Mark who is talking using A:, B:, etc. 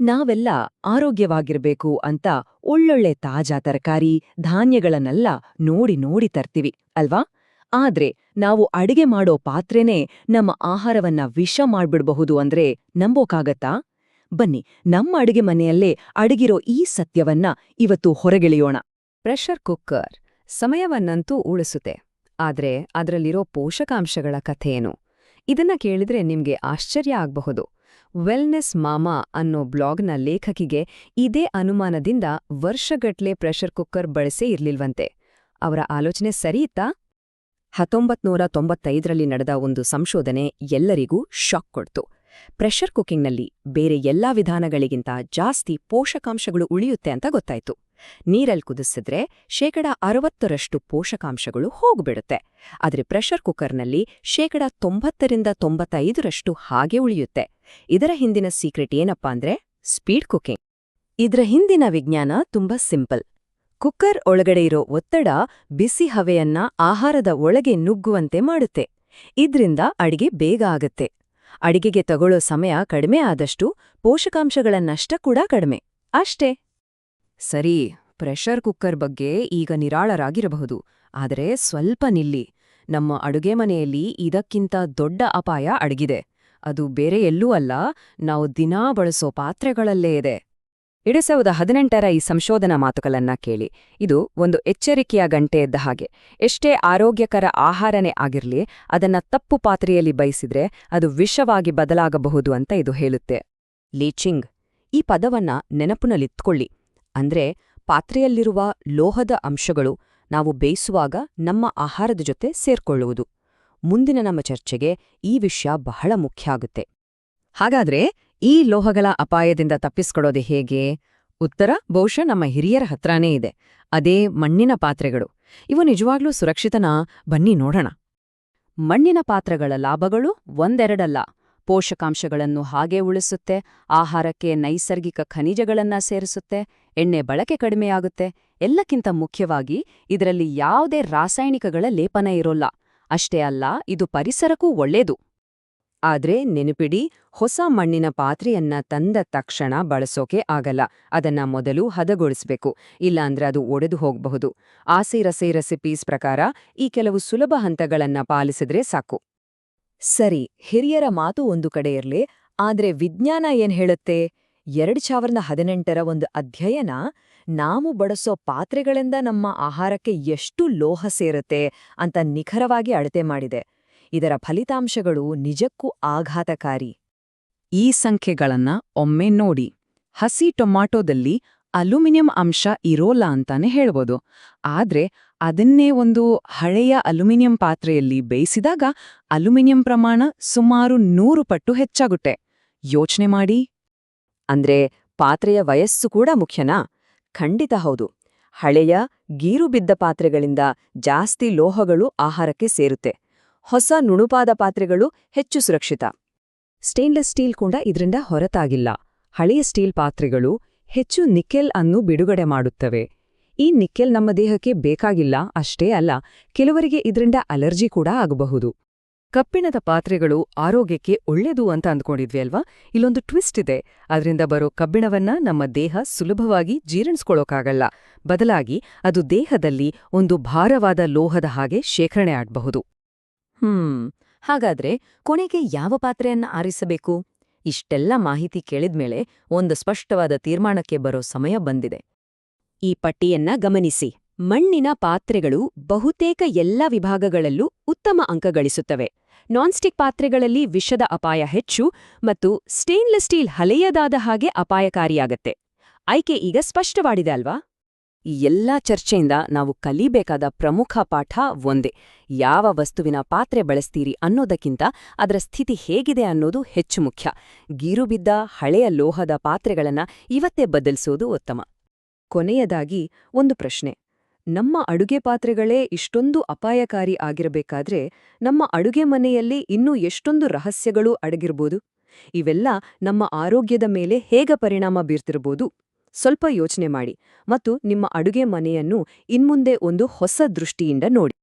A: ನಾವೆಲ್ಲ ಆರೋಗ್ಯವಾಗಿರ್ಬೇಕು ಅಂತ ಒಳ್ಳೊಳ್ಳೆ ತಾಜಾ ತರಕಾರಿ, ಧಾನ್ಯಗಳನ್ನೆಲ್ಲ ನೋಡಿ ನೋಡಿ ತರ್ತೀವಿ, ಅಲ್ವಾ? ಆದ್ರೆ ನಾವು ಅಡಿಗೆ ಮಾಡೋ ಪಾತ್ರೆನೇ ನಮ್ಮ ಆಹಾರವನ್ನ ವಿಷ ಮಾಡ್ಬಿಡ್ಬಹುದು ಅಂದ್ರೆ ನಂಬೋಕಾಗತ್ತಾ? ಬನ್ನಿ, ನಮ್ಮ ಅಡಿಗೆ ಮನೆಯಲ್ಲೇ ಅಡಗಿರೋ ಈ ಸತ್ಯವನ್ನ ಇವತ್ತು ಹೊರಗೆಳೆಯೋಣ.
B: ಪ್ರೆಷರ್ ಕುಕ್ಕರ್ ಸಮಯವನ್ನಂತೂ ಉಳಿಸುತ್ತೆ, ಆದ್ರೆ ಅದರಲ್ಲಿರೋ ಪೋಷಕಾಂಶಗಳ ಕಥೆಯೇನು? ಇದನ್ನ ಕೇಳಿದ್ರೆ ನಿಮ್ಗೆ ಆಶ್ಚರ್ಯ ಆಗ್ಬಹುದು. ವೆಲ್ನೆಸ್ ಮಾಮಾ ಅನ್ನೋ ಬ್ಲಾಗ್ನ ಲೇಖಕಿಗೆ ಇದೇ ಅನುಮಾನದಿಂದ ವರ್ಷಗಟ್ಲೆ ಪ್ರೆಷರ್ ಕುಕ್ಕರ್ ಬಳಸೇ ಇರ್ಲಿಲ್ವಂತೆ. ಅವರ ಆಲೋಚನೆ ಸರಿಯಿತ್ತಾ ಹತ್ತೊಂಬತ್ನೂರ ತೊಂಬತ್ತೈದರಲ್ಲಿ ನಡೆದ ಒಂದು ಸಂಶೋಧನೆ ಎಲ್ಲರಿಗೂ ಶಾಕ್ ಕೊಡ್ತು. ಪ್ರೆಷರ್ ಕುಕ್ಕಿಂಗ್ನಲ್ಲಿ ಬೇರೆ ಎಲ್ಲಾ ವಿಧಾನಗಳಿಗಿಂತ ಜಾಸ್ತಿ ಪೋಷಕಾಂಶಗಳು ಉಳಿಯುತ್ತೆ ಅಂತ ಗೊತ್ತಾಯ್ತು. ನೀರಲ್ಲಿ ಕುದಿಸಿದ್ರೆ ಶೇಕಡ ಅರವತ್ತರಷ್ಟು ಪೋಷಕಾಂಶಗಳು ಹೋಗ್ಬಿಡುತ್ತೆ. ಆದರೆ ಪ್ರೆಷರ್ ಕುಕ್ಕರ್ನಲ್ಲಿ ಶೇಕಡ ತೊಂಬತ್ತರಿಂದ ತೊಂಬತ್ತೈದರಷ್ಟು ಹಾಗೆ ಉಳಿಯುತ್ತೆ. ಇದರ ಹಿಂದಿನ ಸೀಕ್ರೆಟ್ ಏನಪ್ಪಾ ಅಂದ್ರೆ ಸ್ಪೀಡ್ ಕುಕಿಂಗ್.
A: ಇದರ ಹಿಂದಿನ ವಿಜ್ಞಾನ ತುಂಬಾ ಸಿಂಪಲ್. ಕುಕ್ಕರ್ ಒಳಗಡೆ ಇರೋ ಒತ್ತಡ ಬಿಸಿ ಹವೆಯನ್ನ ಆಹಾರದ ಒಳಗೆ ನುಗ್ಗುವಂತೆ ಮಾಡುತ್ತೆ. ಇದ್ರಿಂದ ಅಡಿಗೆ ಬೇಗ ಆಗತ್ತೆ. ಅಡಿಗೆಗೆ ತಗೊಳ್ಳೋ ಸಮಯ ಕಡಿಮೆ ಆದಷ್ಟು ಪೋಷಕಾಂಶಗಳ ನಷ್ಟ ಕೂಡ ಕಡಿಮೆ. ಅಷ್ಟೇ.
B: ಸರಿ, ಪ್ರೆಷರ್ ಕುಕ್ಕರ್ ಬಗ್ಗೆ ಈಗ ನಿರಾಳರಾಗಿರಬಹುದು, ಆದರೆ ಸ್ವಲ್ಪ ನಿಲ್ಲಿ. ನಮ್ಮ ಅಡುಗೆ ಮನೆಯಲ್ಲಿ ಇದಕ್ಕಿಂತ ದೊಡ್ಡ ಅಪಾಯ ಅಡಗಿದೆ. ಅದು ಬೇರೆ ಎಲ್ಲೂ ಅಲ್ಲ, ನಾವು ದಿನಾ ಬಳಸೋ ಪಾತ್ರೆಗಳಲ್ಲೇ ಇದೆ. ಎರಡು ಸಾವಿರದ ಹದಿನೆಂಟರ ಈ ಸಂಶೋಧನಾ ಮಾತುಗಳನ್ನ ಕೇಳಿ. ಇದು ಒಂದು ಎಚ್ಚರಿಕೆಯ ಗಂಟೆ ಇದ್ದ ಹಾಗೆ. ಎಷ್ಟೇ ಆರೋಗ್ಯಕರ ಆಹಾರನೇ ಆಗಿರಲಿ, ಅದನ್ನ ತಪ್ಪು ಪಾತ್ರೆಯಲ್ಲಿ ಬಯಸಿದ್ರೆ ಅದು ವಿಷವಾಗಿ ಬದಲಾಗಬಹುದು ಅಂತ ಇದು ಹೇಳುತ್ತೆ. ಲೀಚಿಂಗ್. ಈ ಪದವನ್ನ ನೆನಪಿನಲ್ಲಿತ್ಕೊಳ್ಳಿ ಅಂದ್ರೆ ಪಾತ್ರೆಯಲ್ಲಿರುವ ಲೋಹದ ಅಂಶಗಳು ನಾವು ಬೇಯಿಸುವಾಗ ನಮ್ಮ ಆಹಾರದ ಜೊತೆ ಸೇರ್ಕೊಳ್ಳುವುದು. ಮುಂದಿನ ನಮ್ಮ ಚರ್ಚೆಗೆ ಈ ವಿಷಯ ಬಹಳ ಮುಖ್ಯ ಆಗುತ್ತೆ. ಹಾಗಾದ್ರೆ ಈ ಲೋಹಗಳ ಅಪಾಯದಿಂದ ತಪ್ಪಿಸ್ಕೊಡೋದು ಹೇಗೆ? ಉತ್ತರ, ಬಹುಶಃ ನಮ್ಮ ಹಿರಿಯರ ಹತ್ರನೇ ಇದೆ. ಅದೇ ಮಣ್ಣಿನ ಪಾತ್ರೆಗಳು. ಇವು ನಿಜವಾಗ್ಲೂ ಸುರಕ್ಷಿತನಾ? ಬನ್ನಿ ನೋಡೋಣ. ಮಣ್ಣಿನ ಪಾತ್ರೆಗಳ ಲಾಭಗಳು ಒಂದೆರಡಲ್ಲ. ಪೋಷಕಾಂಶಗಳನ್ನು ಹಾಗೇ ಉಳಿಸುತ್ತೆ, ಆಹಾರಕ್ಕೆ ನೈಸರ್ಗಿಕ ಖನಿಜಗಳನ್ನ ಸೇರಿಸುತ್ತೆ, ಎಣ್ಣೆ ಬಳಕೆ ಕಡಿಮೆಯಾಗುತ್ತೆ. ಎಲ್ಲಕ್ಕಿಂತ ಮುಖ್ಯವಾಗಿ ಇದರಲ್ಲಿ ಯಾವುದೇ ರಾಸಾಯನಿಕಗಳ ಲೇಪನ ಇರೋಲ್ಲ. ಅಷ್ಟೇ ಅಲ್ಲ, ಇದು ಪರಿಸರಕ್ಕೂ ಒಳ್ಳೇದು. ಆದ್ರೆ ನೆನಪಿಡಿ, ಹೊಸ ಮಣ್ಣಿನ ಪಾತ್ರೆಯನ್ನ ತಂದ ತಕ್ಷಣ ಬಳಸೋಕೆ ಆಗಲ್ಲ. ಅದನ್ನ ಮೊದಲು ಹದಗೊಳಿಸ್ಬೇಕು. ಇಲ್ಲಾಂದ್ರೆ ಅದು ಒಡೆದು ಹೋಗಬಹುದು. ಆಸೆ ರಸೆ ರೆಸಿಪೀಸ್ ಪ್ರಕಾರ ಈ ಕೆಲವು ಸುಲಭ ಹಂತಗಳನ್ನ ಪಾಲಿಸಿದ್ರೆ ಸಾಕು.
A: ಸರಿ, ಹಿರಿಯರ ಮಾತು ಒಂದು ಕಡೆ ಇರ್ಲಿ, ಆದ್ರೆ ವಿಜ್ಞಾನ ಏನ್ ಹೇಳುತ್ತೆ? ಎರಡ್ ಸಾವಿರದ ಹದಿನೆಂಟರ ಒಂದು ಅಧ್ಯಯನ ನಾವು ಬಡಸೋ ಪಾತ್ರೆಗಳಿಂದ ನಮ್ಮ ಆಹಾರಕ್ಕೆ ಎಷ್ಟು ಲೋಹ ಸೇರುತ್ತೆ ಅಂತ ನಿಖರವಾಗಿ ಅಳತೆ ಮಾಡಿದೆ. ಇದರ ಫಲಿತಾಂಶಗಳು ನಿಜಕ್ಕೂ ಆಘಾತಕಾರಿ.
B: ಈ ಸಂಖ್ಯೆಗಳನ್ನ ಒಮ್ಮೆ ನೋಡಿ. ಹಸಿ ಟೊಮಾಟೊದಲ್ಲಿ ಅಲ್ಯೂಮಿನಿಯಂ ಅಂಶ ಇರೋಲ್ಲ ಅಂತಾನೆ ಹೇಳ್ಬೋದು. ಆದ್ರೆ ಅದನ್ನೇ ಒಂದು ಹಳೆಯ ಅಲ್ಯೂಮಿನಿಯಂ ಪಾತ್ರೆಯಲ್ಲಿ ಬೇಯಿಸಿದಾಗ ಅಲ್ಯೂಮಿನಿಯಂ ಪ್ರಮಾಣ ಸುಮಾರು ನೂರು ಪಟ್ಟು ಹೆಚ್ಚಾಗುತ್ತೆ. ಯೋಚನೆ ಮಾಡಿ.
A: ಅಂದ್ರೆ ಪಾತ್ರೆಯ ವಯಸ್ಸು ಕೂಡ ಮುಖ್ಯನಾ? ಖಂಡಿತ ಹೌದು. ಹಳೆಯ ಗೀರು ಬಿದ್ದ ಪಾತ್ರೆಗಳಿಂದ ಜಾಸ್ತಿ ಲೋಹಗಳು ಆಹಾರಕ್ಕೆ ಸೇರುತ್ತೆ. ಹೊಸ ನುಣುಪಾದ ಪಾತ್ರೆಗಳು ಹೆಚ್ಚು ಸುರಕ್ಷಿತ. ಸ್ಟೇನ್ಲೆಸ್ ಸ್ಟೀಲ್ ಕೂಡ ಇದರಿಂದ ಹೊರತಾಗಿಲ್ಲ. ಹಳೆಯ ಸ್ಟೀಲ್ ಪಾತ್ರೆಗಳು ಹೆಚ್ಚು ನಿಕೆಲ್ ಅನ್ನು ಬಿಡುಗಡೆ ಮಾಡುತ್ತವೆ. ಈ ನಿಕ್ಕೆಲ್ ನಮ್ಮ ದೇಹಕ್ಕೆ ಬೇಕಾಗಿಲ್ಲ ಅಷ್ಟೇ ಅಲ್ಲ, ಕೆಲವರಿಗೆ ಇದರಿಂದ ಅಲರ್ಜಿ ಕೂಡ ಆಗಬಹುದು.
B: ಕಬ್ಬಿಣದ ಪಾತ್ರೆಗಳು ಆರೋಗ್ಯಕ್ಕೆ ಒಳ್ಳೆಯದು ಅಂತ ಅಂದ್ಕೊಂಡಿದ್ವಿ ಅಲ್ವಾ? ಇಲ್ಲೊಂದು ಟ್ವಿಸ್ಟ್ ಇದೆ. ಅದರಿಂದ ಬರೋ ಕಬ್ಬಿಣವನ್ನ ನಮ್ಮ ದೇಹ ಸುಲಭವಾಗಿ ಜೀರ್ಣಿಸ್ಕೊಳ್ಳೋಕ್ಕಾಗಲ್ಲ ಬದಲಾಗಿ ಅದು ದೇಹದಲ್ಲಿ ಒಂದು ಭಾರವಾದ ಲೋಹದ ಹಾಗೆ ಶೇಖರಣೆ ಆಗ್ಬಹುದು.
A: ಹ್ಮ್, ಹಾಗಾದ್ರೆ ಕೊನೆಗೆ ಯಾವ ಪಾತ್ರೆಯನ್ನ ಆರಿಸಬೇಕು? ಇಷ್ಟೆಲ್ಲ ಮಾಹಿತಿ ಕೇಳಿದ್ಮೇಲೆ ಒಂದು ಸ್ಪಷ್ಟವಾದ ತೀರ್ಮಾನಕ್ಕೆ ಬರೋ ಸಮಯ ಬಂದಿದೆ. ಈ ಪಟ್ಟಿಯನ್ನ ಗಮನಿಸಿ. ಮಣ್ಣಿನ ಪಾತ್ರೆಗಳು ಬಹುತೇಕ ಎಲ್ಲ ವಿಭಾಗಗಳಲ್ಲೂ ಉತ್ತಮ ಅಂಕ ಗಳಿಸುತ್ತವೆ ನಾನ್ಸ್ಟಿಕ್ ಪಾತ್ರೆಗಳಲ್ಲಿ ವಿಷದ ಅಪಾಯ ಹೆಚ್ಚು ಮತ್ತು ಸ್ಟೇನ್ಲೆಸ್ ಸ್ಟೀಲ್ ಹಳೆಯದಾದ ಹಾಗೆ ಅಪಾಯಕಾರಿಯಾಗತ್ತೆ. ಆಯ್ಕೆ ಈಗ ಸ್ಪಷ್ಟವಾಡಿದೆ ಅಲ್ವಾ? ಈ ಎಲ್ಲಾ ಚರ್ಚೆಯಿಂದ ನಾವು ಕಲಿಬೇಕಾದ ಪ್ರಮುಖ ಪಾಠ ಒಂದೇ. ಯಾವ ವಸ್ತುವಿನ ಪಾತ್ರೆ ಬಳಸ್ತೀರಿ ಅನ್ನೋದಕ್ಕಿಂತ ಅದರ ಸ್ಥಿತಿ ಹೇಗಿದೆ ಅನ್ನೋದು ಹೆಚ್ಚು ಮುಖ್ಯ. ಗೀರುಬಿದ್ದ ಹಳೆಯ ಲೋಹದ ಪಾತ್ರೆಗಳನ್ನ ಇವತ್ತೇ ಬದಲಿಸೋದು ಉತ್ತಮ. ಕೊನೆಯದಾಗಿ ಒಂದು ಪ್ರಶ್ನೆ. ನಮ್ಮ ಅಡುಗೆ ಪಾತ್ರೆಗಳೇ ಇಷ್ಟೊಂದು ಅಪಾಯಕಾರಿ ಆಗಿರಬೇಕಾದ್ರೆ ನಮ್ಮ ಅಡುಗೆ ಮನೆಯಲ್ಲಿ ಇನ್ನೂ ಎಷ್ಟೊಂದು ರಹಸ್ಯಗಳು ಅಡಗಿರ್ಬೋದು? ಇವೆಲ್ಲ ನಮ್ಮ ಆರೋಗ್ಯದ ಮೇಲೆ ಹೇಗೆ ಪರಿಣಾಮ ಬೀರ್ತಿರ್ಬೋದು? ಸ್ವಲ್ಪ ಯೋಚನೆ ಮಾಡಿ. ಮತ್ತು ನಿಮ್ಮ ಅಡುಗೆ ಮನೆಯನ್ನು ಇನ್ಮುಂದೆ ಒಂದು ಹೊಸ ದೃಷ್ಟಿಯಿಂದ ನೋಡಿ.